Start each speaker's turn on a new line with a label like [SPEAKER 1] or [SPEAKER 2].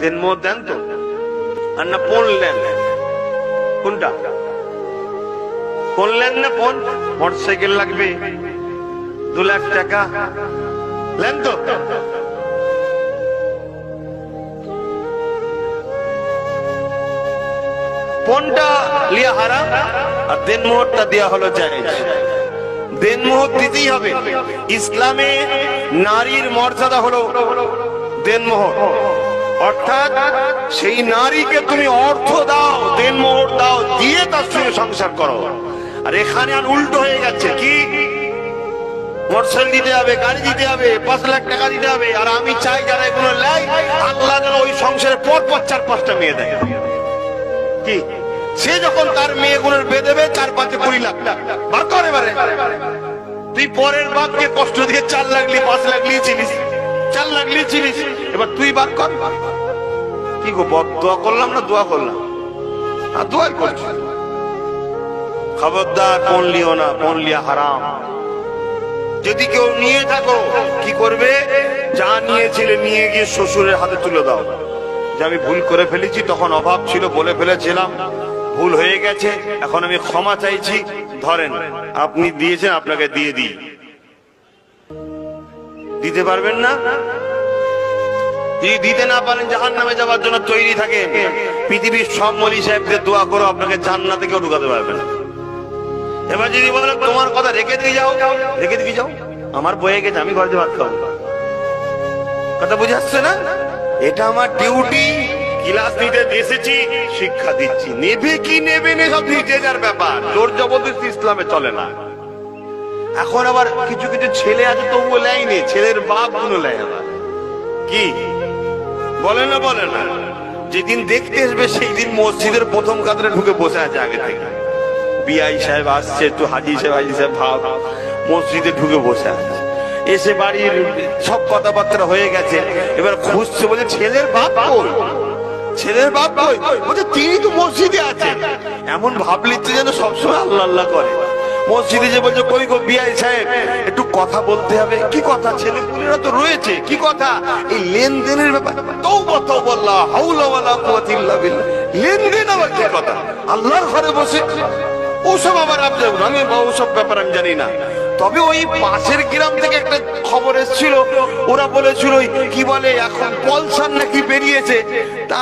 [SPEAKER 1] দেন মো দেন তো আর না ফোন নেন কোনটা? ফোন নেন না ফোন মোটরসাইকেল লাগবে। দু লাখ টাকা। নেন তো। ফোনটা লিয়া হারাম আর দেন মোহরটা দেওয়া হলো জায়েজ। দেন মোহর দিতেই হবে। ইসলামে নারীর মর্যাদা হলো দেন মোহর অর্থাৎ সেই নারীকে তুমি অর্থ দাও, দেন মোহর দাও, দিয়ে তার সঙ্গে সংসার করো। আর এখানে আর উল্টো হয়ে যাচ্ছে কি? মোটরসাইকেল দিতে হবে, গাড়ি দিতে হবে, পাঁচ লাখ টাকা দিতে হবে, আর আমি চাই যারা এগুলো লাই আল্লাহ যেন ওই সংসারে পর পর চার পাঁচটা মেয়ে দেয় কি? সে যখন তার মেয়েগুলোর বেঁধেবে চার পাঁচে কুড়ি লাখ টাকা। বার করে তুই পরের বাপকে কষ্ট দিয়ে চার লাখ লি পাঁচ লাখ লিয়েছিলিস এবার তুই বার কর। কি গো দোয়া করলাম না দোয়া করলাম? দোয়াই করছি। খবরদার না হারাম। যদি কেউ নিয়ে থাকো, কি করবে? যা নিয়েছিলে নিয়ে গিয়ে শ্বশুরের হাতে তুলে দাও। যে আমি ভুল করে ফেলেছি, তখন অভাব ছিল বলে ফেলেছিলাম। ভুল হয়ে গেছে, এখন আমি ক্ষমা চাইছি। ধরেন, আপনি দিয়েছেন, আপনাকে দিয়ে দিই। দিতে পারবেন না? যদি দিতে না পারেন জাহান নামে যাওয়ার জন্য তৈরি থাকে পৃথিবীর সব মলি সাহেবদের দোয়া করো, আপনাকে জান্নাতে কেউ ঢুকাতে পারবে না। এবার যদি বলেন তোমার কথা রেখে দিয়ে যাও, রেখে দিয়ে যাও। আমার বয়ে গেছে, আমি ঘরে ভাত খাব। কথা বুঝে আসছে না? এটা আমার ডিউটি ক্লাস নিতে এসেছি, শিক্ষা দিচ্ছি। নেবে কি নেবে না, সব নিজে যার ব্যাপার। জোর জবরদস্তি ইসলামে চলে না। এখন আবার কিছু কিছু ছেলে আছে, তবুও নেয়নি ছেলের বাপগুলো নেয় আবার কি? বলে না বলে না। যেদিন দেখতে আসবে সেই দিন মসজিদের প্রথম কাতারে ঢুকে বসে আছে আগে থেকে। বিআই সাহেব আসছে, একটু হাজি সাহেব হাজি সাহেব, ভাব। মসজিদে ঢুকে বসে আছে। এসে বাড়ির সব কথাবার্তা হয়ে গেছে। এবার খুঁজছে বলে ছেলের বাপ ছেলের বাপ বলছে, তিনি তো মসজিদে আছেন। এমন ভাব যেন সবসময় আল্লাহ আল্লাহ করে। মসজিদে যে বলছে, কই গো বিআই সাহেব, একটু কথা বলতে হবে। কি কথা? ছেলে ছেলেপুলেরা তো রয়েছে। কি কথা? এই লেনদেনের ব্যাপার। তৌবা তৌবাল্লাহ হাওলা ওয়ালা কুওয়াতা ইল্লা বিল্লাহ। লেনদেন আবার কি কথা? আল্লাহর ঘরে বসে। ওসব আবার আপনি আমি ওসব ব্যাপার আমি জানি না। তবে ওই পাশের গ্রাম থেকে একটা খবর এসেছিল। ওরা বলেছিল কি বলে এখন পলসার নাকি বেরিয়েছে। তা